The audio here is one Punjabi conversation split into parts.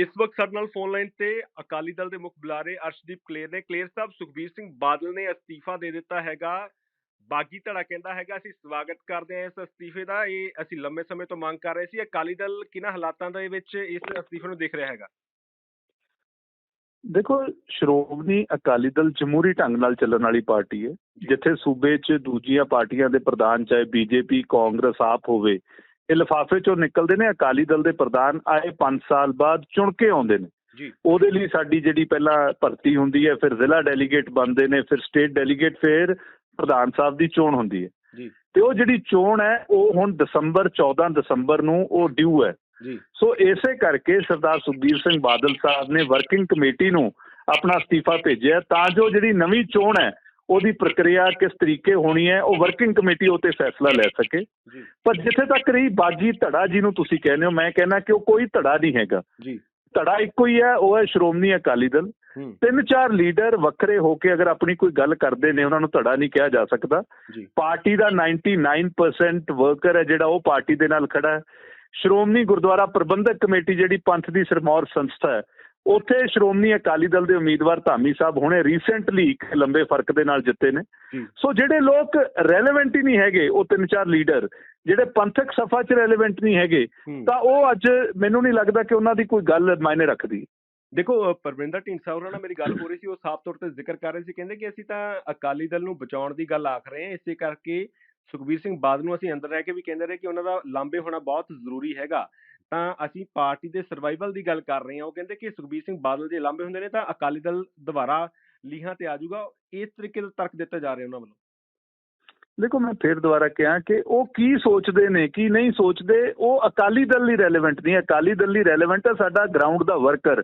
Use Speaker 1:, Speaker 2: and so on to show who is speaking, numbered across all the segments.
Speaker 1: ਇਸ ਵਕਤ ਸਾਡੇ ਨਾਲ ਫੋਨ ਲਾਈਨ ਤੇ ਅਕਾਲੀ ਦਲ ਦੇ ਮੁੱਖ ਬੁਲਾਰੇ ਅਰਸ਼ਦੀਪ ਕਲੇਰ ਨੇ। ਕਲੇਰ ਸਾਹਿਬ, ਸੁਖਬੀਰ ਸਿੰਘ ਬਾਦਲ ਨੇ ਅਸਤੀਫਾ ਦੇ ਦਿੱਤਾ ਹੈਗਾ। ਬਾਗੀ ਧੜਾ ਕਹਿੰਦਾ ਹੈਗਾ, ਅਸੀਂ ਸਵਾਗਤ ਕਰਦੇ ਹਾਂ ਇਸ ਅਸਤੀਫੇ ਦਾ। ਇਹ ਅਸੀਂ ਲੰਮੇ ਸਮੇਂ ਤੋਂ ਮੰਗ ਕਰ ਰਹੇ ਸੀ। ਅਕਾਲੀ ਦਲ ਕਿਹਨਾਂ ਹਾਲਾਤਾਂ ਦੇ ਵਿੱਚ ਇਸ ਅਸਤੀਫੇ ਨੂੰ ਦੇਖ ਰਿਹਾ ਹੈਗਾ?
Speaker 2: ਦੇਖੋ, ਸ਼੍ਰੋਮਣੀ ਅਕਾਲੀ ਦਲ ਜਮਹੂਰੀ ਢੰਗ ਨਾਲ ਚੱਲਣ ਵਾਲੀ ਪਾਰਟੀ ਹੈ। ਜਿੱਥੇ ਸੂਬੇ 'ਚ ਦੂਜੀਆਂ ਪਾਰਟੀਆਂ ਦੇ ਪ੍ਰਧਾਨ, ਚਾਹੇ ਬੀਜੇਪੀ, ਕਾਂਗਰਸ, ਆਪ ਹੋਵੇ ਇਹ ਲਿਫਾਫੇ 'ਚੋਂ ਨਿਕਲਦੇ ਨੇ ਅਕਾਲੀ ਦਲ ਦੇ ਪ੍ਰਧਾਨ ਆਏ 5 ਸਾਲ ਬਾਅਦ ਚੁਣ ਕੇ ਆਉਂਦੇ ਨੇ।
Speaker 1: ਜੀ।
Speaker 2: ਉਹਦੇ ਲਈ ਸਾਡੀ ਜਿਹੜੀ ਪਹਿਲਾਂ ਭਰਤੀ ਹੁੰਦੀ ਹੈ ਫਿਰ ਜ਼ਿਲ੍ਹਾ ਡੈਲੀਗੇਟ ਬਣਦੇ ਨੇ ਫਿਰ ਸਟੇਟ ਡੈਲੀਗੇਟ ਫਿਰ ਪ੍ਰਧਾਨ ਸਾਹਿਬ ਦੀ ਚੋਣ ਹੁੰਦੀ ਹੈ।
Speaker 1: ਜੀ।
Speaker 2: ਤੇ ਉਹ ਜਿਹੜੀ ਚੋਣ ਹੈ ਉਹ ਹੁਣ ਦਸੰਬਰ 14 ਦਸੰਬਰ ਨੂੰ ਉਹ ਡਿਊ ਹੈ।
Speaker 1: ਜੀ।
Speaker 2: ਸੋ ਇਸੇ ਕਰਕੇ ਸਰਦਾਰ ਸੁਖਬੀਰ ਸਿੰਘ ਬਾਦਲ ਸਾਹਿਬ ਨੇ ਵਰਕਿੰਗ ਕਮੇਟੀ ਨੂੰ ਆਪਣਾ ਅਸਤੀਫਾ ਭੇਜਿਆ ਤਾਂ ਜੋ ਜਿਹੜੀ ਨਵੀਂ ਚੋਣ ਹੈ ਉਹਦੀ ਪ੍ਰਕਿਰਿਆ ਕਿਸ ਤਰੀਕੇ ਹੋਣੀ ਹੈ ਉਹ ਵਰਕਿੰਗ ਕਮੇਟੀ ਉਤੇ ਫੈਸਲਾ ਲੈ ਸਕੇ।
Speaker 1: ਜੀ।
Speaker 2: ਪਰ ਜਿੱਥੇ ਤੱਕ ਰਹੀ ਬਾਗੀ ਧੜਾ ਜਿਹਨੂੰ ਤੁਸੀਂ ਕਹਿੰਦੇ ਹੋ ਮੈਂ ਕਹਿੰਦਾ ਕਿ ਉਹ ਕੋਈ ਧੜਾ ਨਹੀਂ ਹੈਗਾ।
Speaker 1: ਜੀ।
Speaker 2: ਧੜਾ ਇੱਕੋ ਹੀ ਹੈ ਉਹ ਹੈ ਸ਼੍ਰੋਮਣੀ ਅਕਾਲੀ ਦਲ। ਤਿੰਨ ਚਾਰ ਲੀਡਰ ਵੱਖਰੇ ਹੋ ਕੇ ਅਗਰ ਆਪਣੀ ਕੋਈ ਗੱਲ ਕਰਦੇ ਨੇ ਉਹਨਾਂ ਨੂੰ ਧੜਾ ਨਹੀਂ ਕਿਹਾ ਜਾ ਸਕਦਾ।
Speaker 1: ਜੀ।
Speaker 2: ਪਾਰਟੀ ਦਾ 99% ਵਰਕਰ ਹੈ ਜਿਹੜਾ ਉਹ ਪਾਰਟੀ ਦੇ ਨਾਲ ਖੜਾ ਹੈ। ਸ਼੍ਰੋਮਣੀ ਗੁਰਦੁਆਰਾ ਪ੍ਰਬੰਧਕ ਕਮੇਟੀ ਜਿਹੜੀ ਪੰਥ ਦੀ ਸਰਮੌਰ ਸੰਸਥਾ ਹੈ ਉੱਥੇ ਸ਼੍ਰੋਮਣੀ ਅਕਾਲੀ ਦਲ ਦੇ ਉਮੀਦਵਾਰ ਧਾਮੀ ਸਾਹਿਬ ਹੁਣੇ ਰੀਸੈਂਟਲੀ ਇੱਕ ਲੰਬੇ ਫ਼ਰਕ ਦੇ ਨਾਲ ਜਿੱਤੇ ਨੇ। ਸੋ ਜਿਹੜੇ ਲੋਕ ਰੈਲੇਵੈਂਟ ਹੀ ਨਹੀਂ ਹੈਗੇ ਉਹ ਤਿੰਨ ਚਾਰ ਲੀਡਰ ਜਿਹੜੇ ਪੰਥਕ ਸਫਾ 'ਚ ਰੈਲੇਵੈਂਟ ਨਹੀਂ ਹੈਗੇ ਤਾਂ ਉਹ ਅੱਜ ਮੈਨੂੰ ਨਹੀਂ ਲੱਗਦਾ ਕਿ ਉਹਨਾਂ ਦੀ ਕੋਈ ਗੱਲ ਮਾਇਨੇ ਰੱਖਦੀ।
Speaker 1: ਦੇਖੋ ਪਰਵਿੰਦਰ ਢੀਂਡਸਾ ਹੋਰਾਂ ਨਾਲ ਮੇਰੀ ਗੱਲ ਹੋ ਰਹੀ ਸੀ ਉਹ ਸਾਫ਼ ਤੌਰ ਤੇ ਜ਼ਿਕਰ ਕਰ ਰਹੇ ਸੀ ਕਹਿੰਦੇ ਕਿ ਅਸੀਂ ਤਾਂ ਅਕਾਲੀ ਦਲ ਨੂੰ ਬਚਾਉਣ ਦੀ ਗੱਲ ਆਖ ਰਹੇ ਹਾਂ ਇਸੇ ਕਰਕੇ ਸੁਖਬੀਰ ਸਿੰਘ ਬਾਦਲ ਨੂੰ ਅਸੀਂ ਅੰਦਰ ਰਹਿ ਕੇ ਵੀ ਕਹਿੰਦੇ ਰਹੇ ਕਿ ਉਹਨਾਂ ਦਾ ਲਾਂਬੇ ਹੋਣਾ ਬਹੁਤ ਜ਼ਰੂਰੀ ਹੈਗਾ। ਤਾਂ ਅਸੀਂ ਪਾਰਟੀ ਦੇ ਸਰਵਾਈਵਲ ਦੀ ਗੱਲ ਕਰ ਰਹੇ ਹਾਂ। ਉਹ ਕਹਿੰਦੇ ਕਿ ਸੁਖਬੀਰ ਸਿੰਘ ਬਾਦਲ ਜੇ ਲਾਂਬੇ ਹੁੰਦੇ ਨੇ ਤਾਂ ਅਕਾਲੀ ਦਲ ਦੁਬਾਰਾ ਲੀਹਾਂ ਤੇ ਆ ਜਾਊਗਾ। ਇਸ ਤਰੀਕੇ ਦਾ ਤਰਕ ਦਿੱਤਾ ਜਾ ਰਿਹਾ ਉਹਨਾਂ ਵੱਲੋਂ।
Speaker 2: ਦੇਖੋ ਮੈਂ ਫਿਰ ਦੁਬਾਰਾ ਕਿਹਾ ਕਿ ਉਹ ਕੀ ਸੋਚਦੇ ਨੇ ਕੀ ਨਹੀਂ ਸੋਚਦੇ ਉਹ ਅਕਾਲੀ ਦਲ ਲਈ ਰੈਲੇਵੈਂਟ ਨਹੀਂ ਅਕਾਲੀ ਦਲ ਲਈ ਰੈਲੇਵੈਂਟ ਹੈ ਸਾਡਾ ਗਰਾਊਂਡ ਦਾ ਵਰਕਰ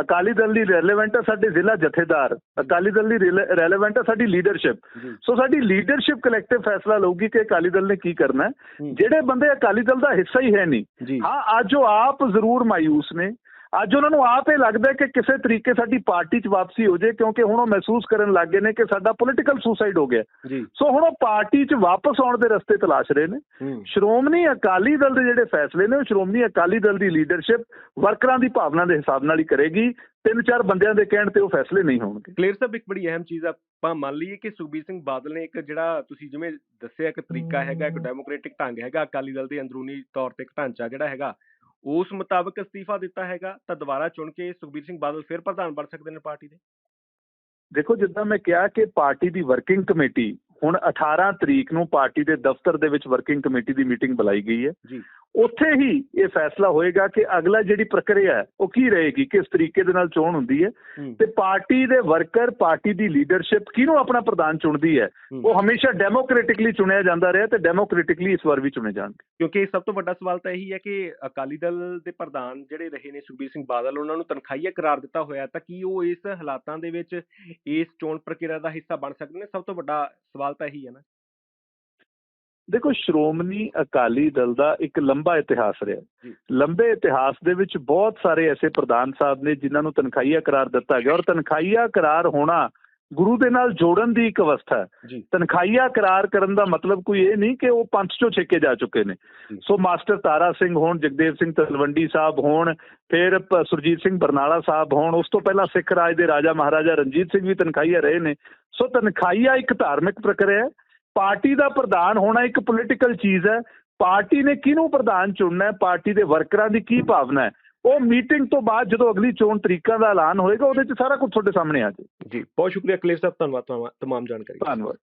Speaker 2: ਅਕਾਲੀ ਦਲ ਲਈ ਰੈਲੇਵੈਂਟ ਹੈ ਸਾਡੇ ਜ਼ਿਲ੍ਹਾ ਜਥੇਦਾਰ ਅਕਾਲੀ ਦਲ ਲਈ ਰੈਲੇਵੈਂਟ ਹੈ ਸਾਡੀ ਲੀਡਰਸ਼ਿਪ ਸੋ ਸਾਡੀ ਲੀਡਰਸ਼ਿਪ ਕਲੈਕਟਿਵ ਫੈਸਲਾ ਲਊਗੀ ਕਿ ਅਕਾਲੀ ਦਲ ਨੇ ਕੀ ਕਰਨਾ ਹੈ। ਜਿਹੜੇ ਬੰਦੇ ਅਕਾਲੀ ਦਲ ਦਾ ਹਿੱਸਾ ਹੀ ਹੈ ਨਹੀਂ। ਹਾਂ ਅੱਜ ਉਹ ਆਪ ਜ਼ਰੂਰ ਮਾਇੂਸ ਨੇ। ਅੱਜ ਉਹਨਾਂ ਨੂੰ ਆਪ ਇਹ ਲੱਗਦਾ ਕਿ ਕਿਸੇ ਤਰੀਕੇ ਸਾਡੀ ਪਾਰਟੀ 'ਚ ਵਾਪਸੀ ਹੋ ਜਾਏ ਕਿਉਂਕਿ ਹੁਣ ਉਹ ਮਹਿਸੂਸ ਕਰਨ ਲੱਗ ਗਏ ਨੇ ਕਿ ਸਾਡਾ ਪੋਲੀਟੀਕਲ ਸੁਸਾਈਡ ਹੋ ਗਿਆ।
Speaker 1: ਜੀ।
Speaker 2: ਸੋ ਹੁਣ ਉਹ ਪਾਰਟੀ 'ਚ ਵਾਪਸ ਆਉਣ ਦੇ ਰਸਤੇ ਤਲਾਸ਼ ਰਹੇ ਨੇ। ਸ਼੍ਰੋਮਣੀ ਅਕਾਲੀ ਦਲ ਦੇ ਜਿਹੜੇ ਫੈਸਲੇ ਨੇ ਉਹ ਸ਼੍ਰੋਮਣੀ ਅਕਾਲੀ ਦਲ ਦੀ ਲੀਡਰਸ਼ਿਪ ਵਰਕਰਾਂ ਦੀ ਭਾਵਨਾ ਦੇ ਹਿਸਾਬ ਨਾਲ ਹੀ ਕਰੇਗੀ। ਤਿੰਨ ਚਾਰ ਬੰਦਿਆਂ ਦੇ ਕਹਿਣ ਤੇ ਉਹ ਫੈਸਲੇ ਨਹੀਂ ਹੋਣਗੇ।
Speaker 1: ਕਲੀਅਰ ਸਾਹਿਬ ਇੱਕ ਬੜੀ ਅਹਿਮ ਚੀਜ਼ ਆਪਾਂ ਮੰਨ ਲਈਏ ਕਿ ਸੁਖਬੀਰ ਸਿੰਘ ਬਾਦਲ ਨੇ ਇੱਕ ਜਿਹੜਾ ਤੁਸੀਂ ਜਿਵੇਂ ਦੱਸਿਆ ਇੱਕ ਤਰੀਕਾ ਹੈਗਾ ਇੱਕ ਡੈਮੋਕ੍ਰੈਟਿਕ ਢੰਗ ਹੈਗਾ ਅਕਾਲੀ ਦਲ ਦੇ ਅੰਦਰੂਨੀ ਤੌਰ ਤੇ ਇੱਕ ਢਾਂਚਾ ਜਿਹੜਾ ਹੈਗਾ ਉਸ ਮੁਤਾਬਕ ਅਸਤੀਫਾ ਦਿੱਤਾ ਹੈਗਾ ਤਾਂ ਦੁਬਾਰਾ ਚੁਣ ਕੇ ਸੁਖਬੀਰ ਸਿੰਘ ਬਾਦਲ ਫਿਰ ਪ੍ਰਧਾਨ ਬਣ ਸਕਦੇ ਨੇ ਪਾਰਟੀ ਦੇ।
Speaker 2: ਦੇਖੋ ਜਿੱਦਾਂ ਮੈਂ ਕਿਹਾ ਕਿ ਪਾਰਟੀ ਦੀ ਵਰਕਿੰਗ ਕਮੇਟੀ ਹੁਣ 18 ਤਰੀਕ ਨੂੰ ਪਾਰਟੀ ਦੇ ਦਫ਼ਤਰ ਦੇ ਵਿੱਚ ਵਰਕਿੰਗ ਕਮੇਟੀ ਦੀ ਮੀਟਿੰਗ ਬੁਲਾਈ ਗਈ ਹੈ।
Speaker 1: ਜੀ।
Speaker 2: ਉੱਥੇ ਹੀ ਇਹ ਫੈਸਲਾ ਹੋਏਗਾ ਕਿ ਅਗਲਾ ਜਿਹੜੀ ਪ੍ਰਕਿਰਿਆ ਹੈ ਉਹ ਕੀ ਰਹੇਗੀ ਕਿਸ ਤਰੀਕੇ ਦੇ ਨਾਲ ਚੋਣ ਹੁੰਦੀ ਹੈ। ਤੇ ਪਾਰਟੀ ਦੇ ਵਰਕਰ ਪਾਰਟੀ ਦੀ ਲੀਡਰਸ਼ਿਪ ਕਿਹਨੂੰ ਆਪਣਾ ਪ੍ਰਧਾਨ ਚੁਣਦੀ ਹੈ?
Speaker 1: ਹੂੰ।
Speaker 2: ਉਹ ਹਮੇਸ਼ਾ ਡੈਮੋਕ੍ਰੈਟਿਕਲੀ ਚੁਣਿਆ ਜਾਂਦਾ ਰਿਹਾ ਤੇ ਡੈਮੋਕ੍ਰੈਟਿਕਲੀ ਇਸ ਵਾਰ ਵੀ ਚੁਣੇ ਜਾਣਗੇ।
Speaker 1: ਕਿਉਂਕਿ ਸਭ ਤੋਂ ਵੱਡਾ ਸਵਾਲ ਤਾਂ ਇਹੀ ਹੈ ਕਿ ਅਕਾਲੀ ਦਲ ਦੇ ਪ੍ਰਧਾਨ ਜਿਹੜੇ ਰਹੇ ਨੇ ਸੁਖਬੀਰ ਸਿੰਘ ਬਾਦਲ ਉਹਨਾਂ ਨੂੰ ਤਨਖਾਹੀਆ ਕਰਾਰ ਦਿੱਤਾ ਹੋਇਆ ਤਾਂ ਕੀ ਉਹ ਇਸ ਹਾਲਾਤਾਂ ਦੇ ਵਿੱਚ ਇਸ ਚੋਣ ਪ੍ਰਕਿਰਿਆ ਦਾ ਹਿੱਸਾ ਬਣ ਸਕਦੇ ਨੇ? ਸਭ ਤੋਂ ਵੱਡਾ ਸਵਾਲ ਤਾਂ ਇਹੀ ਹੈ ਨਾ।
Speaker 2: ਦੇਖੋ ਸ਼੍ਰੋਮਣੀ ਅਕਾਲੀ ਦਲ ਦਾ ਇੱਕ ਲੰਬਾ ਇਤਿਹਾਸ ਰਿਹਾ। ਲੰਬੇ ਇਤਿਹਾਸ ਦੇ ਵਿੱਚ ਬਹੁਤ ਸਾਰੇ ਐਸੇ ਪ੍ਰਧਾਨ ਸਾਹਿਬ ਨੇ ਜਿਨ੍ਹਾਂ ਨੂੰ ਤਨਖਾਹੀਆ ਕਰਾਰ ਦਿੱਤਾ ਗਿਆ। ਔਰ ਤਨਖਾਹੀਆ ਕਰਾਰ ਹੋਣਾ ਗੁਰੂ ਦੇ ਨਾਲ ਜੋੜਨ ਦੀ ਇੱਕ ਅਵਸਥਾ ਹੈ। ਤਨਖਾਹੀਆ ਕਰਾਰ ਕਰਨ ਦਾ ਮਤਲਬ ਕੋਈ ਇਹ ਨਹੀਂ ਕਿ ਉਹ ਪੰਥ ਚੋਂ ਛੇਕੇ ਜਾ ਚੁੱਕੇ ਨੇ। ਸੋ ਮਾਸਟਰ ਤਾਰਾ ਸਿੰਘ ਹੋਣ ਜਗਦੇਵ ਸਿੰਘ ਤਲਵੰਡੀ ਸਾਹਿਬ ਹੋਣ ਫਿਰ ਸੁਰਜੀਤ ਸਿੰਘ ਬਰਨਾਲਾ ਸਾਹਿਬ ਹੋਣ ਉਸ ਤੋਂ ਪਹਿਲਾਂ ਸਿੱਖ ਰਾਜ ਦੇ ਰਾਜਾ ਮਹਾਰਾਜਾ ਰਣਜੀਤ ਸਿੰਘ ਵੀ ਤਨਖਾਹੀਆ ਰਹੇ ਨੇ। ਸੋ ਤਨਖਾਹੀਆ ਇੱਕ ਧਾਰਮਿਕ ਪ੍ਰਕਿਰਿਆ ਹੈ। ਪਾਰਟੀ ਦਾ ਪ੍ਰਧਾਨ ਹੋਣਾ ਇੱਕ ਪੋਲੀਟੀਕਲ ਚੀਜ਼ ਹੈ। ਪਾਰਟੀ ਨੇ ਕਿਹਨੂੰ ਪ੍ਰਧਾਨ ਚੁਣਨਾ ਹੈ? ਪਾਰਟੀ ਦੇ ਵਰਕਰਾਂ ਦੀ ਕੀ ਭਾਵਨਾ ਹੈ? ਉਹ ਮੀਟਿੰਗ ਤੋਂ ਬਾਅਦ ਜਦੋਂ ਅਗਲੀ ਚੋਣ ਤਰੀਕਾਂ ਦਾ ਐਲਾਨ ਹੋਏਗਾ ਉਹਦੇ 'ਚ ਸਾਰਾ ਕੁਝ ਤੁਹਾਡੇ ਸਾਹਮਣੇ ਆ ਜਾਏ
Speaker 1: ਜੀ ਬਹੁਤ ਸ਼ੁਕਰੀਆ ਕਲੇਰ ਸਾਹਿਬ ਧੰਨਵਾਦ ਤਮਾਮ ਜਾਣਕਾਰੀ
Speaker 2: ਧੰਨਵਾਦ।